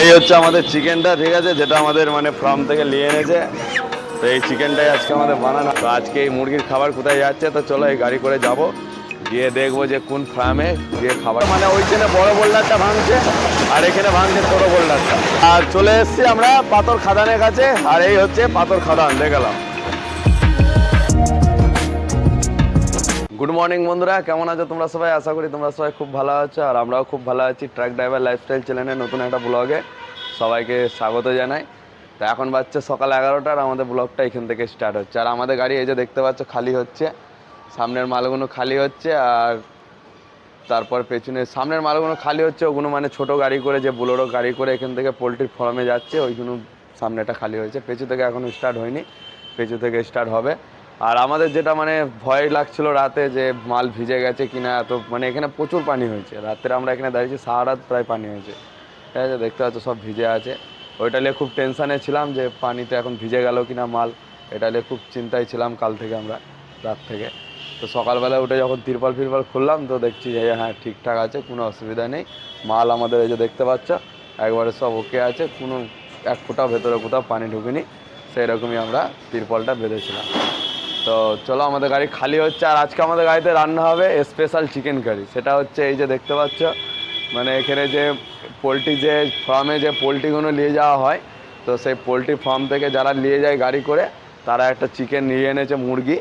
এই হচ্ছে আমাদের চিকেনটা, ঠিক আছে? যেটা আমাদের মানে ফার্ম থেকে নিয়ে এনেছে। তো এই চিকেনটাই আজকে আমাদের বানানো। তো আজকে এই মুরগির খাবার কোথায় যাচ্ছে? তো চলো এই গাড়ি করে যাব। গিয়ে দেখব যে কোন ফার্মে গিয়ে খাবার। মানে ওইখানে বড় বোল্ডারটা ভাঙছে, আর এখানে ভাঙছে ছোট বোল্ডারটা আর চলে এসছি আমরা পাথর খাদানের কাছে, আর এই হচ্ছে পাথর খাদান, দেখালাম। গুড মর্নিং বন্ধুরা। কেমন আছো তোমরা সবাই? আশা করি তোমরা সবাই খুব ভালো আছো, আর আমরাও খুব ভালো আছি ট্রাক ড্রাইভার লাইফস্টাইল চ্যানেলের নতুন একটা ব্লগে সবাইকে স্বাগত জানাই। তো এখন বাচ্চা সকাল এগারোটার আমাদের ব্লগটা এখান থেকে স্টার্ট হচ্ছে। আর আমাদের গাড়ি এই যে দেখতে পাচ্ছ, খালি হচ্ছে। সামনের মালগুলো খালি হচ্ছে, আর তারপর পেছনে সামনের মালগুলো খালি হচ্ছে। ওগুলো মানে ছোট গাড়ি করে, যে বুলোরো গাড়ি করে এখান থেকে পোলট্রির ফার্মে যাচ্ছে। ওইগুলো সামনেটা খালি হয়েছে। পেছু থেকে এখনও স্টার্ট হয়নি। পেছু থেকে স্টার্ট হবে। আর আমাদের যেটা মানে ভয় লাগছিল রাতে যে মাল ভিজে গেছে কিনা এত মানে এখানে প্রচুর পানি হয়েছে। রাত্রে আমরা এখানে দাঁড়িয়েছি, সারা রাত প্রায় পানি হয়েছে। ঠিক আছে, দেখতে পাচ্ছ সব ভিজে আছে। ওইটা নিয়ে খুব টেনশানে ছিলাম যে পানিতে এখন ভিজে গেল কিনা মাল, এটা নিয়ে খুব চিন্তায় ছিলাম কাল থেকে আমরা, রাত থেকে। তো সকালবেলা উঠে যখন তিরপাল ফিরপাল খুললাম, তো দেখছি যে হ্যাঁ ঠিকঠাক আছে, কোনো অসুবিধা নেই। মাল আমাদের এই যে দেখতে পাচ্ছ, একবারে সব ওকে আছে, কোনো এক ফোঁটা ভেতরে কোথাও পানি ঢুকিনি। সেই রকমই আমরা তিরপলটা বেঁধেছিলাম। তো চলো আমাদের গাড়ি খালি হচ্ছে, আর আজকে আমাদের গাড়িতে রান্না হবে স্পেশাল চিকেন কারি সেটা হচ্ছে এই যে দেখতে পাচ্ছ মানে এখানে যে পোলট্রি যে ফার্মে যে পোলট্রিগুলো নিয়ে যাওয়া হয়, তো সেই পোলট্রি ফার্ম থেকে যারা নিয়ে যায় গাড়ি করে, তারা একটা চিকেন নিয়ে এনেছে মুরগি।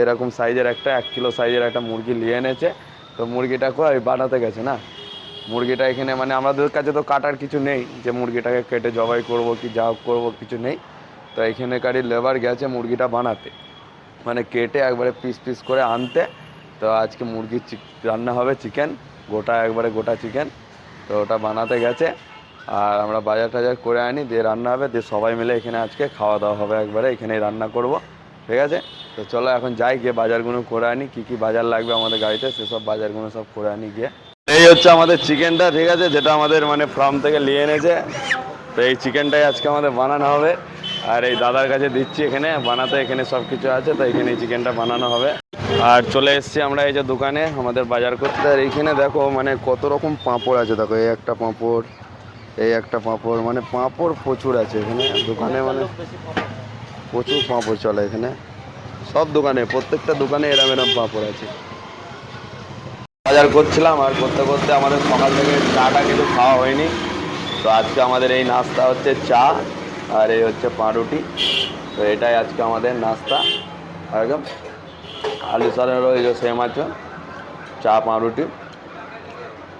এরকম সাইজের একটা, এক কিলো সাইজের একটা মুরগি নিয়ে এনেছে। তো মুরগিটা কই বানাতে গেছে না? মুরগিটা এখানে মানে আমাদের কাছে তো কাটার কিছু নেই, যে মুরগিটাকে কেটে জবাই করব কি, যা করব, কিছু নেই। তো এখানেকারই লেবার গেছে মুরগিটা বানাতে। মানে কেটে একবারে পিস পিস করে আনতে। তো আজকে মুরগির রান্না হবে চিকেন গোটা একবারে গোটা চিকেন তো ওটা বানাতে গেছে। আর আমরা বাজার টাজার করে আনি, দিয়ে রান্না হবে, দিয়ে সবাই মিলে এখানে আজকে খাওয়া দাওয়া হবে একবারে, এখানেই রান্না করব। ঠিক আছে? তো চলো এখন যাই, গিয়ে বাজারগুলো করে আনি, কী কী বাজার লাগবে আমাদের গাড়িতে, সেসব বাজারগুলো সব করে আনি গিয়ে। এই হচ্ছে আমাদের চিকেনটা, ঠিক আছে? যেটা আমাদের মানে ফার্ম থেকে নিয়ে এনেছে। তো এই চিকেনটাই আজকে আমাদের বানানো হবে। আর এই দাদার কাছে দিচ্ছি এখানে, বানাতে এখানে সব কিছু আছে তো এখানে চিকেনটা বানানো হবে। আর চলে এসেছি আমরা এই যে দোকানে, আমাদের বাজার করতে। আর এইখানে দেখো মানে কত রকম পাঁপড় আছে, দেখো, এই একটা পাঁপড়, এই একটা পাঁপড় মানে পাঁপড় প্রচুর আছে এখানে। দোকানে মানে প্রচুর পাঁপড় চলে এখানে। সব দোকানে, প্রত্যেকটা দোকানে এরম এরম পাঁপড় আছে। বাজার করছিলাম, আর করতে করতে আমাদের সকাল থেকে চাটা কিন্তু খাওয়া হয়নি। তো আজকে আমাদের এই নাস্তা হচ্ছে চা। আর এই হচ্ছে পাউরুটি তো এটাই আজকে আমাদের নাস্তা। একদম আলু সারেরও এই যে সেম আছে। চা পাউরুটি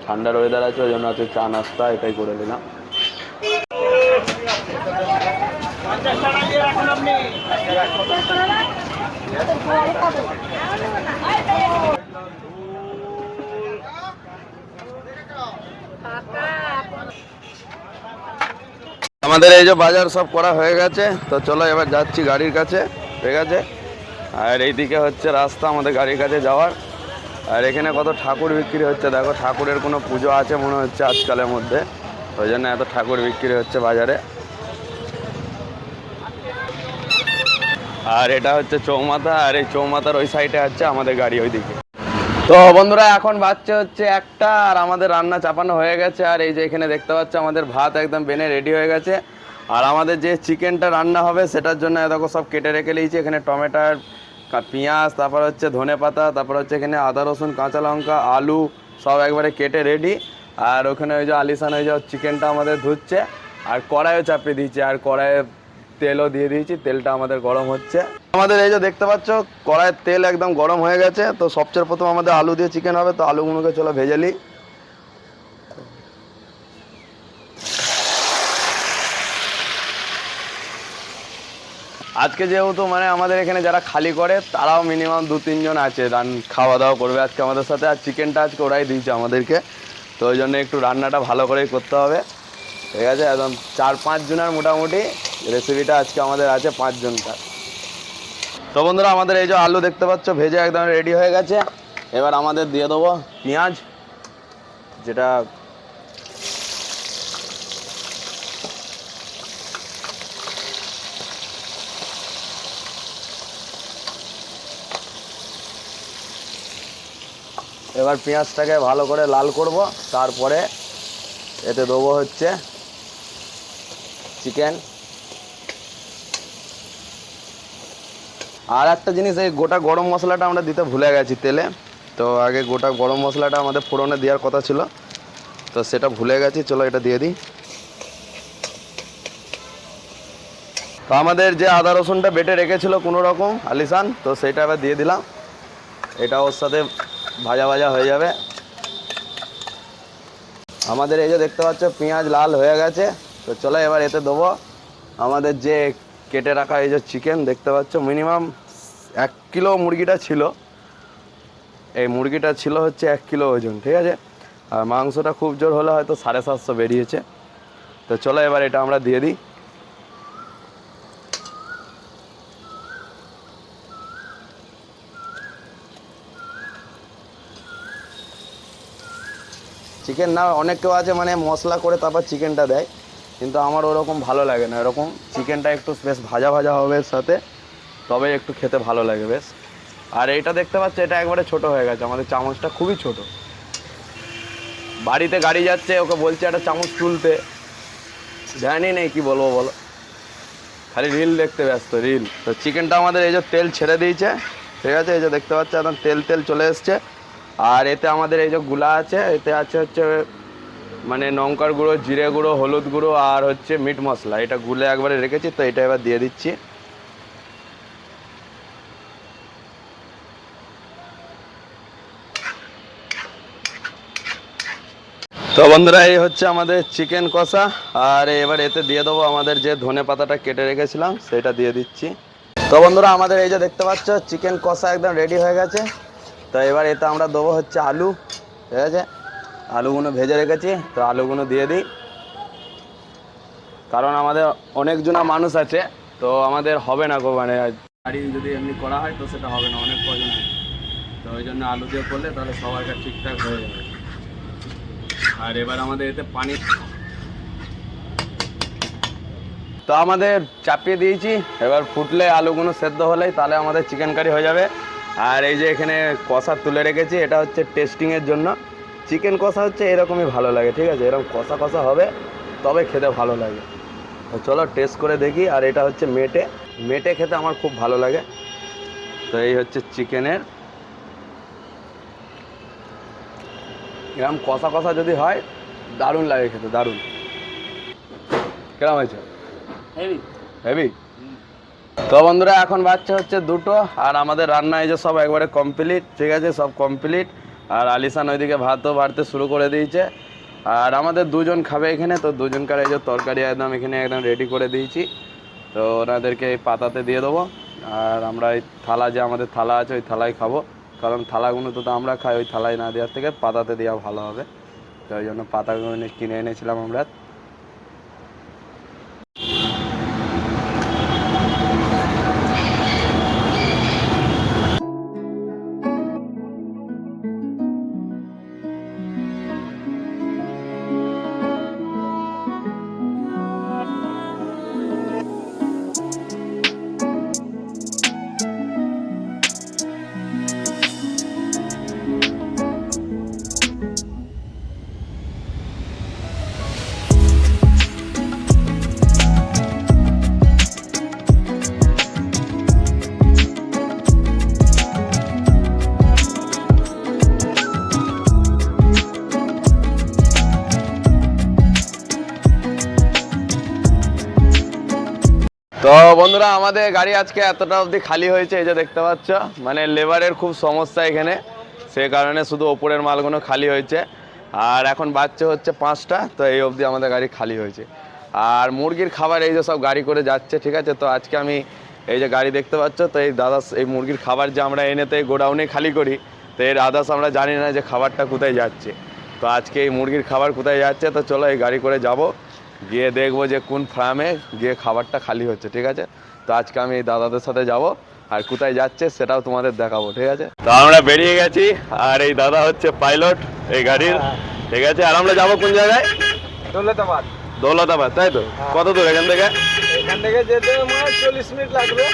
ঠান্ডার ওয়েদার আছে, ওই জন্য আছে চা নাস্তা এটাই করে নিলাম। আমাদের এই যে বাজার সব করা হয়ে গেছে, তো চলো এবার যাচ্ছি গাড়ির কাছে, ঠিক আছে? আর এইদিকে হচ্ছে রাস্তা আমাদের গাড়ির কাছে যাওয়ার। আর এখানে কত ঠাকুর বিক্রি হচ্ছে, দেখো ঠাকুরের কোনো পুজো আছে মনে হচ্ছে আজকালের মধ্যে, ওই জন্য এত ঠাকুর বিক্রি হচ্ছে বাজারে। আর এটা হচ্ছে চৌমাথা, আর এই চৌমাথার ওই সাইডে আছে আমাদের গাড়ি ওইদিকে। তো বন্ধুরা, এখন বাচ্চা হচ্ছে একটা, আর আমাদের রান্না চাপানো হয়ে গেছে। আর এই যে এখানে দেখতে পাচ্ছ, আমাদের ভাত একদম বেনে রেডি হয়ে গেছে। আর আমাদের যে চিকেনটা রান্না হবে, সেটার জন্য দেখো সব কেটে রেখে নিয়েছি এখানে টমেটোর পেঁয়াজ, তারপর হচ্ছে ধনে পাতা, তারপর হচ্ছে এখানে আদা, রসুন, কাঁচা লঙ্কা, আলু সব একবারে কেটে রেডি আর ওখানে ওই যে আলিসান ওই যে চিকেনটা আমাদের ধুচ্ছে। আর কড়াইও চাপিয়ে দিয়েছি। আর কড়াইয়ে তেলও দিয়ে দিয়েছি, তেলটা আমাদের গরম হচ্ছে। আমাদের এই যে দেখতে পাচ্ছ, কড়াইয়ের তেল একদম গরম হয়ে গেছে, তো সবচেয়ে প্রথম আমাদের আলু দিয়ে চিকেন হবে, তো আলুগুলোকে চলো ভেজে নিই। আজকে যেহেতু মানে আমাদের এখানে যারা খালি করে, তারাও মিনিমাম দু তিনজন আছে, রান খাওয়া দাওয়া করবে আজকে আমাদের সাথে, আর চিকেনটা আজকে ওরাই দিয়েছে আমাদেরকে, তো ওই জন্য একটু রান্নাটা ভালো করেই করতে হবে। ঠিক আছে? একদম চার পাঁচ জনের মোটামুটি রেসিপিটা আজকে আমাদের আছে পাঁচ জনকার। তো বন্ধুরা, আমাদের এই যে আলু দেখতে পাচ্ছ, ভেজে একদম রেডি হয়ে গেছে। এবার আমাদের দিয়ে দেবো পেঁয়াজ, যেটা এবার পেঁয়াজটাকে ভালো করে লাল করব, তারপরে এতে দেবো হচ্ছে চিকেন আর একটা জিনিস, এই গোটা গরম মশলাটা আমরা দিতে ভুলে গেছি তেলে। তো আগে গোটা গরম মশলাটা আমাদের ফোড়নে দেওয়ার কথা ছিল। তো সেটা ভুলে গেছি, চলো এটা দিয়ে দিই। তো আমাদের যে আদা রসুনটা বেটে রেখেছিল কোনো রকম আলিসান তো সেটা এবার দিয়ে দিলাম। এটা ওর সাথে ভাজা ভাজা হয়ে যাবে। আমাদের এই যে দেখতে পাচ্ছ, পেঁয়াজ লাল হয়ে গেছে। তো চলো এবার এতে দেবো। আমাদের যে কেটে রাখা এই যে চিকেন দেখতে পাচ্ছ মিনিমাম এক কিলো মুরগিটা ছিল। এই মুরগিটা ছিল হচ্ছে এক কিলো ওজন, ঠিক আছে? আর মাংসটা খুব জোর হলে হয়তো সাড়ে সাতশো বেরিয়েছে। তো চলো এবার এটা আমরা দিয়ে দিই। চিকেন না, অনেক কেউ আছে মানে মশলা করে তারপর চিকেনটা দেয়। কিন্তু আমার ওরকম ভালো লাগে না। এরকম চিকেনটা একটু বেশ ভাজা ভাজা হবে সাথে, তবে একটু খেতে ভালো লাগে বেশ। আর এটা দেখতে পাচ্ছ, এটা একবারে ছোট হয়ে গেছে, আমাদের চামচটা খুবই ছোট। বাড়িতে গাড়ি যাচ্ছে, ওকে বলছে একটা চামচ তুলতে। জানি নেই কি বলব, বলো। খালি রিল দেখতে ব্যস্ত, রিল। তো চিকেনটা আমাদের এই যে তেল ছেড়ে দিয়েছে, ঠিক আছে? এই যে দেখতে পাচ্ছ, একদম তেল তেল চলে এসছে। আর এতে আমাদের এই যে গুলা আছে, এতে আছে হচ্ছে মানে লঙ্কার গুঁড়ো, জিরে গুঁড়ো, হলুদ গুঁড়ো আর হচ্ছে মিট মশলা। এটা গুলে একবারে রেখেছি, তো এটা এবার দিয়ে দিচ্ছি। তো বন্ধুরা, এই হচ্ছে আমাদের চিকেন কষা। আর এবার এতে দিয়ে দেবো আমাদের যে ধনে পাতাটা কেটে রেখেছিলাম, সেটা দিয়ে দিচ্ছি। তো বন্ধুরা, আমাদের এই যে দেখতে পাচ্ছ, চিকেন কষা একদম রেডি হয়ে গেছে। তো এবার এতে আমরা দেবো হচ্ছে আলু, ঠিক আছে? আলুগুলো ভেজে রেখেছি তো আলুগুলো দিয়ে দিই। কারণ আমাদের অনেকজনা মানুষ আছে তো আমাদের হবে না গো মানে গাড়ি যদি এমনি করা হয় তো সেটা হবে না অনেক কজন তো ওই জন্য আলু দিয়ে করলে তাহলে সবাইকার ঠিকঠাক হয়ে যাবে। আর এবার আমাদের এতে পানি তো আমাদের চাপিয়ে দিয়েছি এবার ফুটলে আলুগুলো সেদ্ধ হলেই তাহলে আমাদের চিকেন কারি হয়ে যাবে। আর এই যে এখানে কষা তুলে রেখেছি এটা হচ্ছে টেস্টিংয়ের জন্য। চিকেন কষা হচ্ছে এরকমই ভালো লাগে ঠিক আছে? এরকম কষা কষা হবে তবে খেতে ভালো লাগে। তো চলো টেস্ট করে দেখি আর এটা হচ্ছে মেটে। মেটে খেতে আমার খুব ভালো লাগে। তো এই হচ্ছে চিকেনের। এরকম কষা কষা যদি হয় দারুণ লাগে খেতে দারুণ। কেরম হয়েছে? হেভি হেভি তো বন্ধুরা এখন বাচ্চা হচ্ছে দুটো আর আমাদের রান্না এই যে সব একবারে কমপ্লিট ঠিক আছে? সব কমপ্লিট আর আলিসান ওইদিকে ভাতও বাড়তে শুরু করে দিয়েছে। আর আমাদের দুজন খাবে এখানে, তো দুজনকার এই যে তরকারি একদম এখানে একদম রেডি করে দিয়েছি। তো ওনাদেরকে এই পাতাতে দিয়ে দেবো। আর আমরা এই থালা যে আমাদের থালা আছে, ওই থালায় খাব। কারণ থালাগুলো তো আমরা খাই, ওই থালায় না দেওয়ার থেকে পাতাতে দেওয়া ভালো হবে। তো ওই জন্য পাতাগুলো কিনে এনেছিলাম আমরা। তো বন্ধুরা, আমাদের গাড়ি আজকে এতটা অবধি খালি হয়েছে, এই যে দেখতে পাচ্ছ। মানে লেবারের খুব সমস্যা এখানে। সে কারণে শুধু ওপরের মালগুলো খালি হয়েছে। আর এখন বাচ্চা হচ্ছে পাঁচটা, তো এই অবধি আমাদের গাড়ি খালি হয়েছে। আর মুরগির খাবার এই যে সব গাড়ি করে যাচ্ছে, ঠিক আছে? তো আজকে আমি এই যে গাড়ি দেখতে পাচ্ছ, তো এই দাদা, এই মুরগির খাবার যে আমরা এনে তো এই গোডাউনে খালি করি, তো এর আদার্স আমরা জানি না যে খাবারটা কোথায় যাচ্ছে। তো আজকে এই মুরগির খাবার কোথায় যাচ্ছে, তো চলো এই গাড়ি করে যাব। গিয়ে দেখব যে কোন ফার্মে গিয়ে খাবারটা খালি হচ্ছে ঠিক আছে? তো আজকে আমি এই দাদাদের সাথে যাব আর কোথায় যাচ্ছে সেটাও তোমাদের দেখাবো ঠিক আছে? তো আমরা বেরিয়ে গেছি আর এই দাদা হচ্ছে পাইলট এই গাড়ির ঠিক আছে? আর আমরা যাব কোন জায়গায়? দৌলতাবাদ। দৌলতাবাদ তাই তো? কত দূর এখান থেকে? এখান থেকে যেতে চল্লিশ মিনিট লাগবে।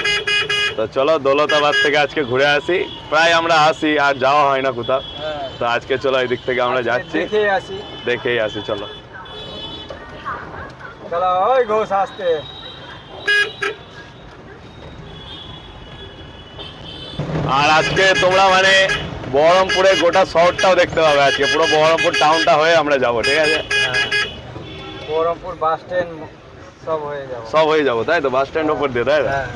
তো চলো দৌলতাবাদ থেকে আজকে ঘুরে আসি। প্রায় আমরা আসি আর যাওয়া হয় না কোথাও। হ্যাঁ। তো আজকে চলো এই দিক থেকে আমরা যাচ্ছি। দেখেই আসি চলো। চলো ওই ঘোষ আসতে। আর আজকে তোমরা মানে বহরমপুরে গোটা শহরটাও দেখতে পাবে আজকে। পুরো বহরমপুর টাউনটা হয়ে আমরা যাব ঠিক আছে? বহরমপুর বাস স্ট্যান্ড সব হয়ে যাবে। সব হয়ে যাব তাই তো? বাস স্ট্যান্ড ওপর দিয়ে তাই হ্যাঁ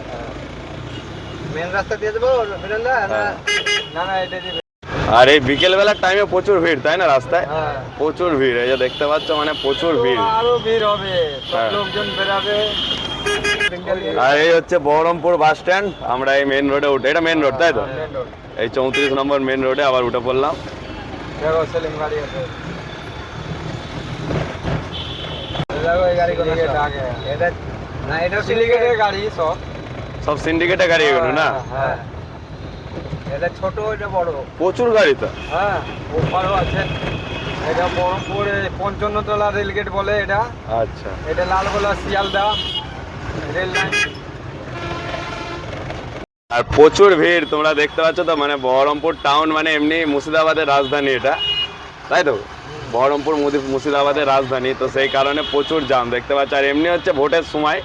মেন রাস্তা দিয়ে দেবো হ্যাঁ। না না এটা আর এই বিকেল বেলার টাইমে প্রচুর ভিড় তাই না রাস্তায়? হ্যাঁ। প্রচুর ভিড় এই যে দেখতে পাচ্ছ মানে প্রচুর ভিড়। আরও ভিড় হবে হ্যাঁ। লোকজন বেরাবে। আর এই হচ্ছে বহরমপুর বাস স্ট্যান্ড আমরা এই মেন রোডে উঠে এটা মেন রোড তাই তো? এই চৌত্রিশ নম্বর মেন রোডে আবার উঠে পড়লাম। সব? সব। সিন্ডিকেটে গাড়ি এগুলো না? হ্যাঁ। এটা ছোট এটা বড়। প্রচুর গাড়ি তো। হ্যাঁ ওপারও আছে। এটা বহরমপুরে পঞ্চান্নতলা রেলগেট বলে এটা। আচ্ছা। এটা লালগোলা শিয়ালদা রেল লাইন। আর প্রচুর ভিড় তোমরা দেখতে পাচ্ছ তো মানে বহরমপুর টাউন মানে এমনি মুর্শিদাবাদের রাজধানী এটা। তাই তো? বহরমপুর মুর্শিদাবাদের রাজধানী তো সেই কারণে প্রচুর জাম দেখতে পাচ্ছ। আর এমনি হচ্ছে ভোটের সময়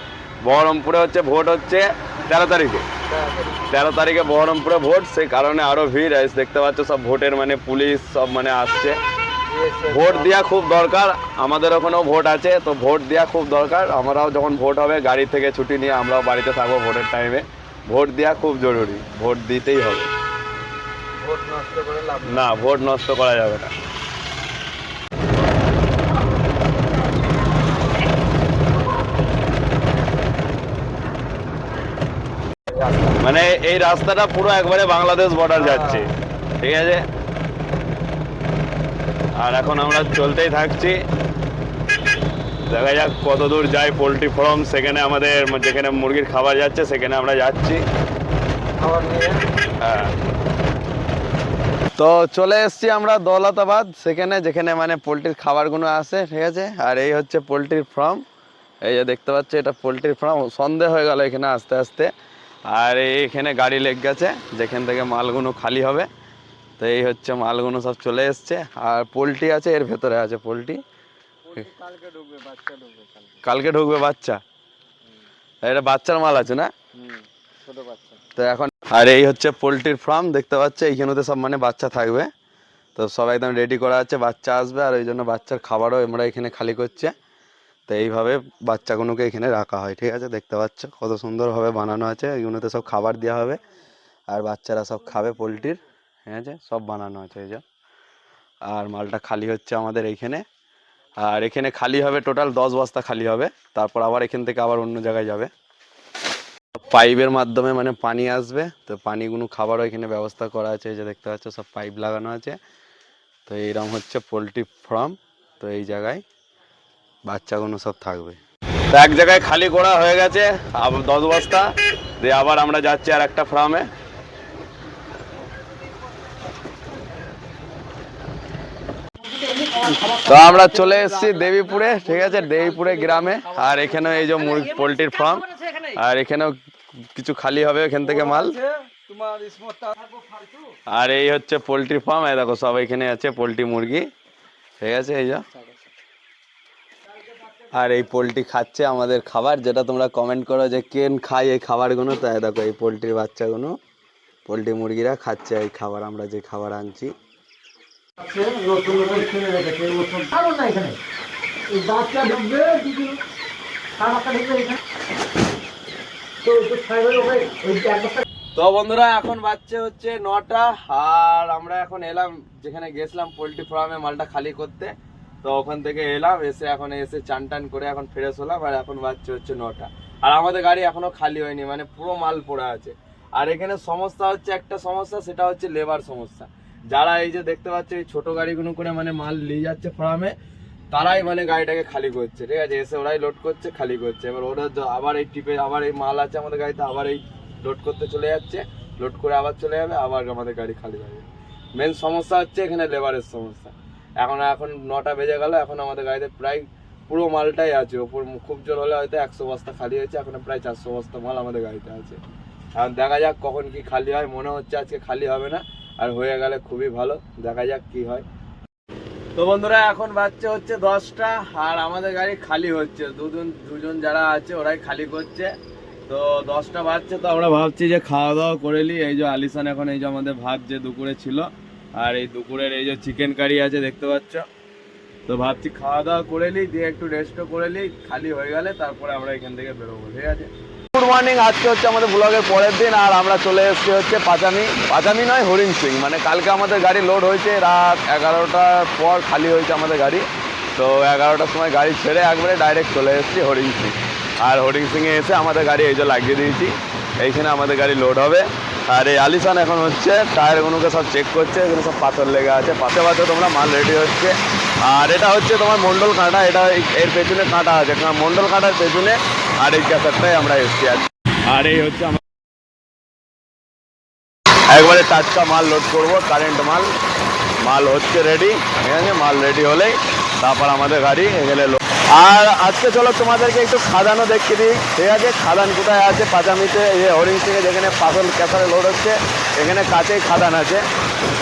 বহরমপুরে হচ্ছে ভোট হচ্ছে তেরো তারিখে। তেরো তারিখে বহরমপুরে ভোট সেই কারণে আরও ভিড়। আছে দেখতে পাচ্ছ সব ভোটের মানে পুলিশ সব মানে আসছে। ভোট দেওয়া খুব দরকার আমাদের ওখানেও ভোট আছে তো ভোট দেওয়া খুব দরকার। আমরাও যখন ভোট হবে গাড়ি থেকে ছুটি নিয়ে আমরাও বাড়িতে থাকব ভোটের টাইমে ভোট দেওয়া খুব জরুরি ভোট দিতেই হবে। না ভোট নষ্ট করা যাবে না। মানে এই রাস্তাটা পুরো একবারে বাংলাদেশ বর্ডার যাচ্ছে। ঠিক আছে? আর এখন আমরা চলতেই থাকছি। দেখা যাক কত দূর যায় পোলট্রি ফার্ম। সেখানে আমাদের যেখানে মুরগির খাবার যাচ্ছে সেখানে আমরা যাচ্ছি। হ্যাঁ। তো চলে এসছি আমরা দৌলতাবাদ সেখানে যেখানে মানে পোলট্রির খাবারগুলো আসে ঠিক আছে? আর এই হচ্ছে পোলট্রির ফার্ম এই যে দেখতে পাচ্ছি এটা পোলট্রির ফার্ম সন্ধে হয়ে গেল এখানে আস্তে আস্তে। আর এখানে গাড়ি লেগ গেছে যেখান থেকে মালগুলো খালি হবে। তো এই হচ্ছে মালগুলো সব চলে এসছে। আর পোলট্রি আছে এর ভেতরে আছে পোলট্রি। কালকে ঢুকবে বাচ্চা এটা বাচ্চার মাল আছে না? তো এখন আর এই হচ্ছে পোলট্রির ফার্ম দেখতে পাচ্ছে? এইখানেতে সব মানে বাচ্চা থাকবে। তো সব একদম রেডি করা আছে বাচ্চা আসবে। আর ওই জন্য বাচ্চার খাবারও আমরা এখানে খালি করছে। তো এইভাবে বাচ্চাগুলোকে এখানে রাখা হয়, ঠিক আছে? দেখতে পাচ্ছ কত সুন্দরভাবে বানানো আছে। এইগুলোতে সব খাবার দেওয়া হবে আর বাচ্চারা সব খাবে পোলট্রির, ঠিক আছে? সব বানানো আছে এই যে। আর মালটা খালি হচ্ছে আমাদের এইখানে। আর এখানে খালি হবে, টোটাল দশ বস্তা খালি হবে। তারপর আবার এখান থেকে আবার অন্য জায়গায় যাবে। পাইপের মাধ্যমে মানে পানি আসবে, তো পানিগুলো খাবারও এখানে ব্যবস্থা করা আছে। এই যে দেখতে পাচ্ছ সব পাইপ লাগানো আছে। তো এইরকম হচ্ছে পোলট্রি ফার্ম, তো এই জায়গায় বাচ্চাগুলো সব থাকবে। তো এক জায়গায় খালি করা হয়ে গেছে দশ বস্তা, দিয়ে আবার আমরা যাচ্ছি আর একটা ফার্মে তো আমরা চলে এসেছি দেবীপুরে, ঠিক আছে? দেবীপুরে গ্রামে, আর এখানে এই যে মুরগি পোলট্রির ফার্ম আর এখানেও কিছু খালি হবে এখান থেকে মাল। আর এই হচ্ছে পোলট্রি ফার্ম এই দেখো সব এখানে আছে পোলট্রি মুরগি, ঠিক আছে? এই যা। আর এই পোলট্রি খাচ্ছে আমাদের খাবার, যেটা তোমরা কমেন্ট করো যে কেন খায় এই খাবারগুলো। তাই দেখো, এই পোলট্রির বাচ্চাগুলো, পোলট্রি মুরগিরা খাচ্ছে এই খাবার, আমরা যে খাবার আনছি। তো বন্ধুরা, এখন বাচ্চা হচ্ছে নটা, আর আমরা এখন এলাম, যেখানে গেছিলাম পোলট্রি ফার্মে মালটা খালি করতে। তো ওখান থেকে এলাম, এসে এখন এসে চান টান করে এখন ফ্রেশ হলাম আর এখন বাচ্চা হচ্ছে নটা। আর আমাদের গাড়ি এখনও খালি হয়নি মানে পুরো মাল পড়ে আছে। আর এখানে সমস্যা হচ্ছে একটা সমস্যা, সেটা হচ্ছে লেবার সমস্যা। যারা এই যে দেখতে পাচ্ছে, এই ছোট গাড়িগুলো করে মানে মাল নিয়ে যাচ্ছে ফার্মে তারাই মানে গাড়িটাকে খালি করছে, ঠিক আছে? এসে ওরাই লোড করছে, খালি করছে। এবার ওরা আবার এই টিপে, আবার এই মাল আছে আমাদের গাড়িতে, আবার এই লোড করতে চলে যাচ্ছে। লোড করে আবার চলে যাবে, আবার আমাদের গাড়ি খালি হবে মেন সমস্যা হচ্ছে এখানে লেবারের সমস্যা। এখন এখন নটা বেজে গেল, এখন আমাদের গাড়িতে প্রায় পুরো মালটাই আছে। ওপর খুব জোর হলে হয়তো একশো বস্তা খালি হয়েছে, এখন প্রায় চারশো বস্তা মাল আমাদের গাড়িতে আছে। এখন দেখা যাক কখন কি খালি হয়, মনে হচ্ছে আজকে খালি হবে না, আর হয়ে গেলে খুবই ভালো, দেখা যাক কি হয়। তো বন্ধুরা, এখন বাচ্চা হচ্ছে দশটা, আর আমাদের গাড়ি খালি হচ্ছে। দুজন দুজন যারা আছে ওরাই খালি করছে। তো দশটা বাজছে, তো আমরা ভাবছি যে খাওয়া দাওয়া করে নিই। এই যে আলিসান এখন এই যে আমাদের ভাত যে দুপুরে ছিল আর এই দুপুরের এই যে চিকেন কারি আছে, দেখতে পাচ্ছ? তো ভাবছি খাওয়া দাওয়া করে নিই, দিয়ে একটু রেস্টও করে নিই, খালি হয়ে গেলে তারপরে আমরা এখান থেকে বেরোবো, ঠিক আছে? গুড মর্নিং আজকে হচ্ছে আমাদের ব্লগের পরের দিন, আর আমরা চলে এসেছি হচ্ছে পাঁচামি। পাঁচামি নয়, হরিণ সিং মানে কালকে আমাদের গাড়ি লোড হয়েছে, রাত এগারোটার পর খালি হয়েছে আমাদের গাড়ি। তো এগারোটার সময় গাড়ি ছেড়ে একবারে ডাইরেক্ট চলে এসেছি হরিণ সিং। আর হরিণ সিংয়ে এসে আমাদের গাড়ি এই যে লাগিয়ে দিয়েছি, এইখানে আমাদের গাড়ি লোড হবে। আর এই আলিসান এখন হচ্ছে টায়ারগুলোকে সব চেক করছে, এখানে সব পাথর লেগে আছে। পাশে পাশে তোমরা মাল রেডি হচ্ছে। আর এটা হচ্ছে তোমার মন্ডল কাঁটা, এটা এর পেছনে কাঁটা আছে। মন্ডল কাঁটার পেছনে আর এই ক্যাসারটাই আমরা এসছি আর আর এই হচ্ছে একবারে টাটকা মাল লোড করব কারেন্ট মাল। মাল হচ্ছে রেডি ঠিক আছে? মাল রেডি হলেই তারপর আমাদের গাড়ি এখানে আর আজকে চলো তোমাদেরকে একটু খাদানও দেখিয়ে দিই। ঠিক আছে খাদান, কোথায় আছে? পাঁচামিতে এই যে হরিণ সিংয়ে যেখানে পাথর, ক্যাসারে লোড হচ্ছে, এখানে কাছেই খাদান আছে।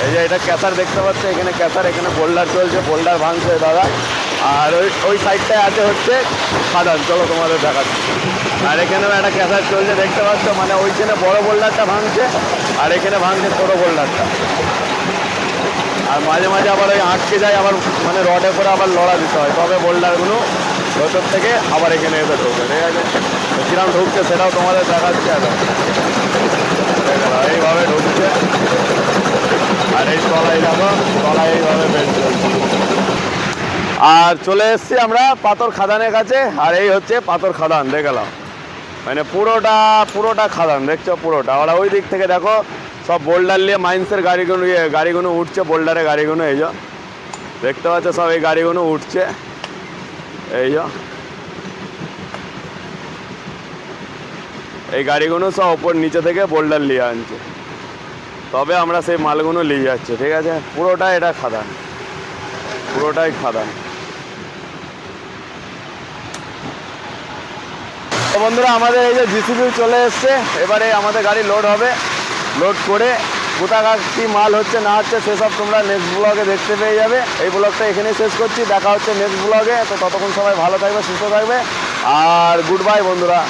এই যে এটা ক্যাসার দেখতে পাচ্ছ, এখানে ক্যাসার, এখানে বোল্ডার চলছে বোল্ডার ভাঙছে দাদা। আর ওই ওই সাইডটায় আছে হচ্ছে খাদান। চলো তোমাদের দেখাচ্ছি। আর এখানেও একটা ক্যাসার চলছে, দেখতে পাচ্ছ? মানে ওইখানে বড় বোল্ডারটা ভাঙছে, আর এখানে ভাঙছে ছোটো বোল্ডারটা আর মাঝে মাঝে আবার ওই আটকে যায়, আবার মানে রডে করে আবার লড়া দিতে হয়। তবে বোল্ডারগুলো ভেতর থেকে আবার এখানে এসে ঢোকে। ঠিক আছে? কিরম ঢুকছে সেটাও তোমাদের দেখাচ্ছে এখন। এইভাবে ঢুকছে। আর এই তলায় দেখো, তলায় এইভাবে বেড আর চলে এসেছি আমরা পাথর খাদানের কাছে। আর এই হচ্ছে পাথর খাদান দেখালাম মানে পুরোটা পুরোটা খাদান, দেখছ পুরোটা? ওরা ওই দিক থেকে দেখো সব বোল্ডার নিয়ে মাইন্সের গাড়িগুলো ইয়ে গাড়িগুলো উঠছে, বোল্ডারের গাড়িগুলো, এই দেখতে পাচ্ছ, সব এই গাড়িগুলো উঠছে। এই এই গাড়িগুলো সব ওপর নিচে থেকে বোল্ডার নিয়ে আনছে। তবে আমরা সেই মালগুলো নিয়ে যাচ্ছি, ঠিক আছে? পুরোটাই এটা খাদান। পুরোটাই খাদান। বন্ধুরা, আমাদের এই যে জিসিবি চলে এসছে। এবারে আমাদের গাড়ি লোড হবে। লোড করে কোথা কোথাকার কী মাল হচ্ছে, না হচ্ছে, সেসব তোমরা নেক্সট ব্লগে দেখতে পেয়ে যাবে। এই ব্লগটা এখানেই শেষ করছি। দেখা হচ্ছে নেক্সট ব্লগে তো ততক্ষণ সবাই ভালো থাকবে, সুস্থ থাকবে। আর গুড বাই বন্ধুরা।